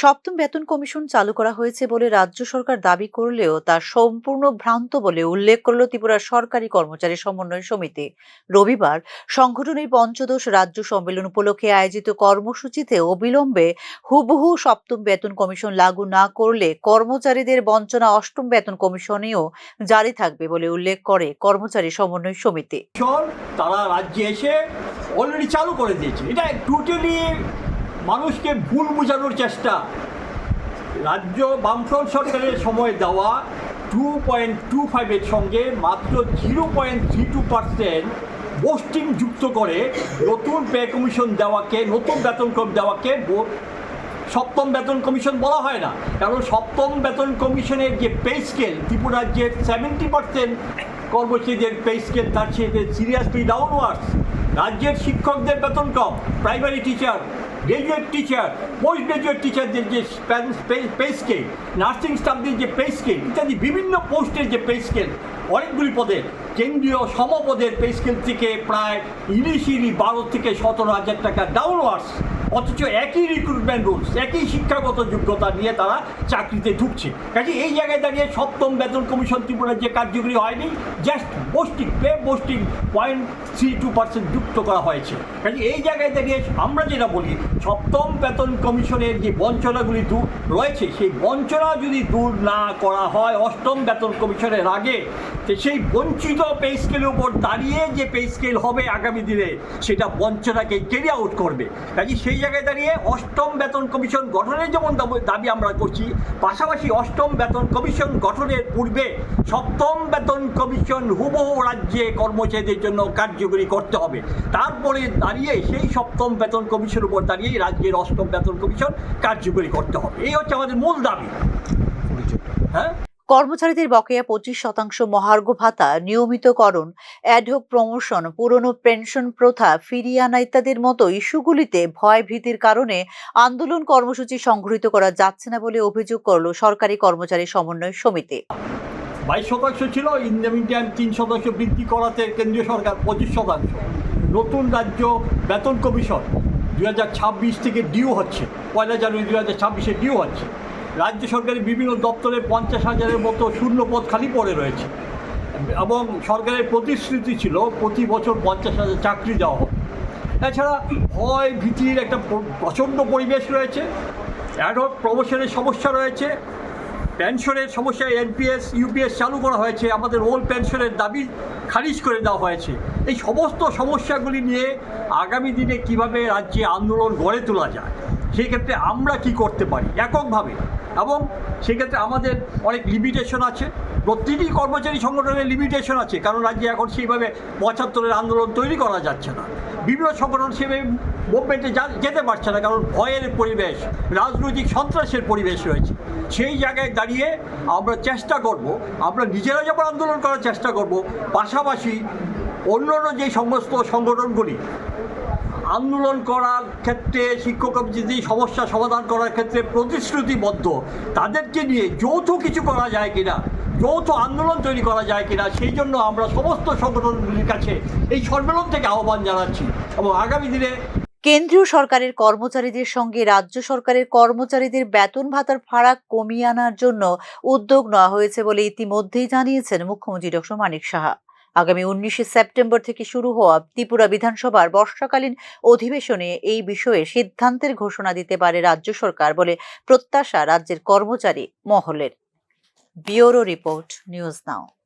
সপ্তম বেতন কমিশন চালু করা হয়েছে বলে রাজ্য সরকার দাবি করলেও তা সম্পূর্ণ ভ্রান্ত বলে উল্লেখ করল ত্রিপুরা সরকারি কর্মচারী সমন্বয় সমিতি। রবিবার সংগঠনের পঞ্চদশ রাজ্য সম্মেলন উপলক্ষে আয়োজিত কর্মসূচিতে অবিলম্বে হুবহু সপ্তম বেতন কমিশন লাগু না করলে কর্মচারীদের বঞ্চনা অষ্টম বেতন কমিশনেও জারি থাকবে বলে উল্লেখ করে কর্মচারী সমন্বয় সমিতি। তারা রাজ্যে এসে অলরেডি চালু করে দিয়েছে। এটা টোটালি মানুষকে ভুল বোঝানোর চেষ্টা। রাজ্য বামফ্রন্ট সরকারের সময় দেওয়া টু পয়েন্ট টু ফাইভের সঙ্গে মাত্র zero point three two percent posting যুক্ত করে নতুন পে কমিশন দেওয়াকে, নতুন বেতন কম দেওয়াকে সপ্তম বেতন কমিশন বলা হয় না। কারণ সপ্তম বেতন কমিশনের যে পে স্কেল ত্রিপুরার যে সেভেন্টি পার্সেন্ট কর্মচারীদের পে স্কেল, তার চেয়ে সিরিয়াসলি ডাউনওয়ার্ডস রাজ্যের শিক্ষকদের বেতন কম primary teacher graduate teacher post graduate টিচারদের যে পে স্কেল নার্সিং স্টাফদের যে পে স্কেল ইত্যাদি বিভিন্ন পোস্টের যে পে স্কেল অনেকগুলি পদের, কেন্দ্রীয় সমপদের পে স্কেল থেকে প্রায় ইলিশ ইলি বারো থেকে সতেরো হাজার টাকা ডাউনওয়ার্ডস অথচ একই রিক্রুটমেন্ট রুলস একই শিক্ষাগত যোগ্যতা নিয়ে তারা চাকরিতে ঢুকছে। কাজে এই জায়গায় দাঁড়িয়ে সপ্তম বেতন কমিশন ত্রিপুরার যে কার্যকরী হয়নি just posting pay posting point three two percent যুক্ত করা হয়েছে। কাজে এই জায়গায় দাঁড়িয়ে আমরা যেটা বলি, সপ্তম বেতন কমিশনের যে বঞ্চনাগুলি দূর রয়েছে, সেই বঞ্চনা যদি দূর না করা হয় অষ্টম বেতন কমিশনের আগে সেই বঞ্চিত পে স্কেলের উপর দাঁড়িয়ে যে পে স্কেল হবে আগামী দিনে সেটা বঞ্চনাকে ক্যারি আউট করবে। কাজে সেই জায়গায় দাঁড়িয়ে অষ্টম বেতন কমিশন গঠনের যেমন দাবি- দাবি আমরা করছি পাশাপাশি অষ্টম বেতন কমিশন গঠনের পূর্বে সপ্তম বেতন কমিশন হুবহু রাজ্যে কর্মচারীদের জন্য কার্যকরী করতে হবে। তারপরে দাঁড়িয়ে সেই সপ্তম বেতন কমিশনের উপর দাঁড়িয়ে রাজ্যের অষ্টম বেতন কমিশন কার্যকরী করতে হবে। এই হচ্ছে আমাদের মূল দাবি। হ্যাঁ? কর্মচারীদের বকেয়া পঁচিশ শতাংশ মহার্ঘ ভাতা, নিয়মিতকরণ অ্যাডহক প্রমোশন পুরনো পেনশন প্রথা ফিরিয়ে আনা ইত্যাদির মতো ইস্যুগুলিতে ভয় ভীতির কারণে আন্দোলন কর্মসূচি সংগঠিত করা যাচ্ছে না বলে অভিযোগ করল সরকারি কর্মচারী সমন্বয় সমিতি। বাইশ শতাংশ ছিল ইন্ডিয়ান তিন শতাংশ বৃদ্ধি করাতে কেন্দ্রীয় সরকার পঁচিশ শতাংশ। নতুন রাজ্য বেতন কমিশন দু হাজার ছাব্বিশ থেকে ডিউ হচ্ছে, পয়লা জানুয়ারি দু হাজার ছাব্বিশে ডিউ হচ্ছে। রাজ্য সরকারের বিভিন্ন দপ্তরে পঞ্চাশ হাজারের মতো শূন্য পদ খালি পড়ে রয়েছে। এবং সরকারের প্রতিশ্রুতি ছিল প্রতি বছর পঞ্চাশ হাজার চাকরি দেওয়া হবে এছাড়া ভয়, ভীতির একটা প্রচণ্ড পরিবেশ রয়েছে। অ্যাডহক প্রমোশনের সমস্যা রয়েছে। পেনশনের সমস্যা এনপিএস ইউপিএস চালু করা হয়েছে। আমাদের ওল্ড পেনশনের দাবি খারিজ করে দেওয়া হয়েছে। এই সমস্ত সমস্যাগুলি নিয়ে আগামী দিনে কীভাবে রাজ্যে আন্দোলন গড়ে তোলা যায়? সেই ক্ষেত্রে আমরা কি করতে পারি? এককভাবে। এবং সেক্ষেত্রে আমাদের অনেক লিমিটেশন আছে। প্রতিটি কর্মচারী সংগঠনের লিমিটেশন আছে। কারণ রাজ্যে এখন সেইভাবে পঁচাত্তরের আন্দোলন তৈরি করা যাচ্ছে না। বিভিন্ন সংগঠন সেভাবে মুভমেন্টে যেতে পারছে না। কারণ ভয়ের পরিবেশ, রাজনৈতিক সন্ত্রাসের পরিবেশ রয়েছে। সেই জায়গায় দাঁড়িয়ে আমরা চেষ্টা করব, আমরা নিজেরা যখন আন্দোলন করার চেষ্টা করব, পাশাপাশি অন্য অন্য যে সমস্ত সংগঠনগুলি আন্দোলন করার ক্ষেত্রে শিক্ষক যদি সমস্যা সমাধান করার ক্ষেত্রে প্রতিশ্রুতিবদ্ধ, তাদেরকে নিয়ে যৌথ কিছু করা যায় কিনা, যৌথ আন্দোলন তৈরি করা যায় কিনা, সেই জন্য আমরা সমস্ত সংগঠনগুলির কাছে এই সম্মেলন থেকে আহ্বান জানাচ্ছি এবং আগামী দিনে কেন্দ্রীয় সরকারের কর্মচারীদের সঙ্গে রাজ্য সরকারের কর্মচারীদের বেতন ভাতার ফারাক কমিয়ে আনার জন্য উদ্যোগ নেওয়া হয়েছে বলে ইতিমধ্যেই জানিয়েছেন মুখ্যমন্ত্রী ডক্টর মানিক সাহা। আগামী উনিশে সেপ্টেম্বর থেকে শুরু হওয়া ত্রিপুরা বিধানসভার বর্ষাকালীন অধিবেশনে এই বিষয়ে সিদ্ধান্তের ঘোষণা দিতে পারে রাজ্য সরকার বলে প্রত্যাশা রাজ্যের কর্মচারী মহলের। Bureau report, news now.